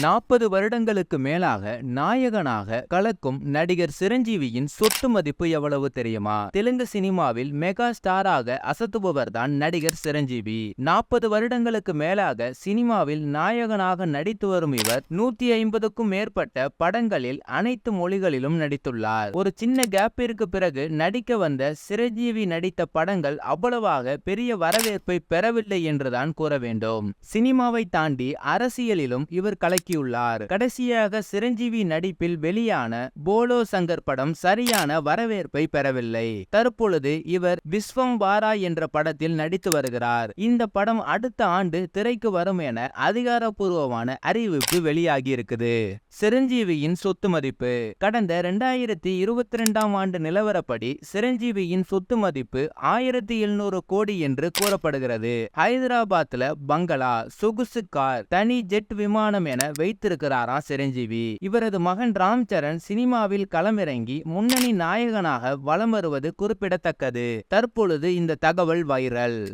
நாற்பது வருடங்களுக்கு மேலாக நாயகனாக கலக்கும் நடிகர் சிரஞ்சீவியின் சொத்து மதிப்பு எவ்வளவு தெரியுமா? தெலுங்கு சினிமாவில் மெகா ஸ்டாராக அசத்துபவர் தான் நடிகர் சிரஞ்சீவி. நாற்பது வருடங்களுக்கு மேலாக சினிமாவில் நாயகனாக நடித்து வரும் இவர் நூத்தி ஐம்பதுக்கும் மேற்பட்ட படங்களில் அனைத்து மொழிகளிலும் நடித்துள்ளார். ஒரு சின்ன கேப்பிற்கு பிறகு நடிக்க வந்த சிரஞ்சீவி நடித்த படங்கள் அவ்வளவாக பெரிய வரவேற்பை பெறவில்லை என்றுதான் கூற வேண்டும். சினிமாவை தாண்டி அரசியலிலும் இவர் கலை கலக்கியுள்ளார் கடைசியாக சிரஞ்சீவி நடிப்பில் வெளியான போலோ சங்கர் படம் சரியான வரவேற்பை பெறவில்லை. தற்பொழுது இவர் விஸ்வம் வாரா என்ற படத்தில் நடித்து வருகிறார். இந்த படம் அடுத்த ஆண்டு திரைக்கு வரும் என அதிகாரப்பூர்வமான அறிவிப்பு வெளியாகி இருக்குது சிரஞ்சீவியின் சொத்து மதிப்பு. கடந்த இரண்டாயிரத்தி இருபத்தி ரெண்டாம் ஆண்டு நிலவரப்படி சிரஞ்சீவியின் சொத்து மதிப்பு ஆயிரத்தி எழுநூறு கோடி என்று கூறப்படுகிறது. ஹைதராபாத்ல பங்களா சொகுசு கார் தனி ஜெட் விமானம் என வைத்திருக்கிறாரா சிரஞ்சீவி? இவரது மகன் ராம் சரண் சினிமாவில் களமிறங்கி முன்னணி நாயகனாக வலம் வருவது குறிப்பிடத்தக்கது. தற்பொழுது இந்த தகவல் வைரல்.